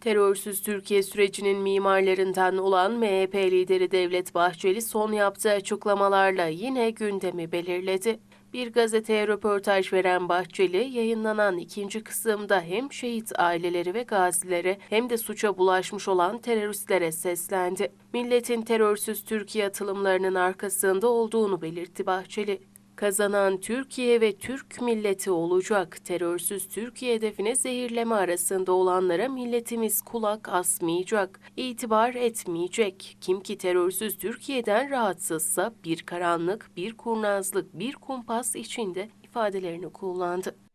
Terörsüz Türkiye sürecinin mimarlarından olan MHP lideri Devlet Bahçeli son yaptığı açıklamalarla yine gündemi belirledi. Bir gazeteye röportaj veren Bahçeli, yayınlanan ikinci kısımda hem şehit aileleri ve gazilere hem de suça bulaşmış olan teröristlere seslendi. Milletin terörsüz Türkiye atılımlarının arkasında olduğunu belirtti Bahçeli. Kazanan Türkiye ve Türk milleti olacak. Terörsüz Türkiye hedefine zehirleme arasında olanlara milletimiz kulak asmayacak, itibar etmeyecek. Kim ki terörsüz Türkiye'den rahatsızsa bir karanlık, bir kurnazlık, bir kumpas içinde ifadelerini kullandı.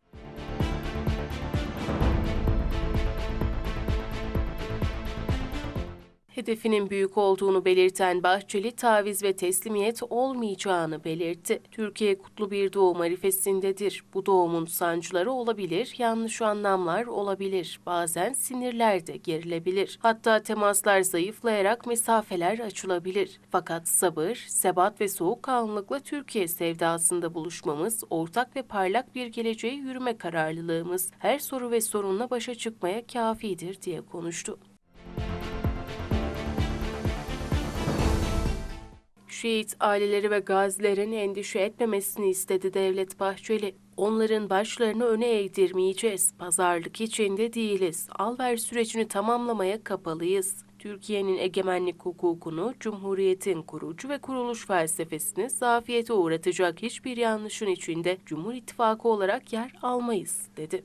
Hedefinin büyük olduğunu belirten Bahçeli, taviz ve teslimiyet olmayacağını belirtti. Türkiye kutlu bir doğum arifesindedir. Bu doğumun sancıları olabilir, yanlış anlamlar olabilir. Bazen sinirler de gerilebilir. Hatta temaslar zayıflayarak mesafeler açılabilir. Fakat sabır, sebat ve soğukkanlılıkla Türkiye sevdasında buluşmamız, ortak ve parlak bir geleceğe yürüme kararlılığımız, her soru ve sorunla başa çıkmaya kafidir diye konuştu. Şehit aileleri ve gazilerin endişe etmemesini istedi Devlet Bahçeli. Onların başlarını öne eğdirmeyeceğiz. Pazarlık içinde değiliz. Alver sürecini tamamlamaya kapalıyız. Türkiye'nin egemenlik hukukunu, Cumhuriyet'in kurucu ve kuruluş felsefesini zafiyete uğratacak hiçbir yanlışın içinde Cumhur İttifakı olarak yer almayız, dedi.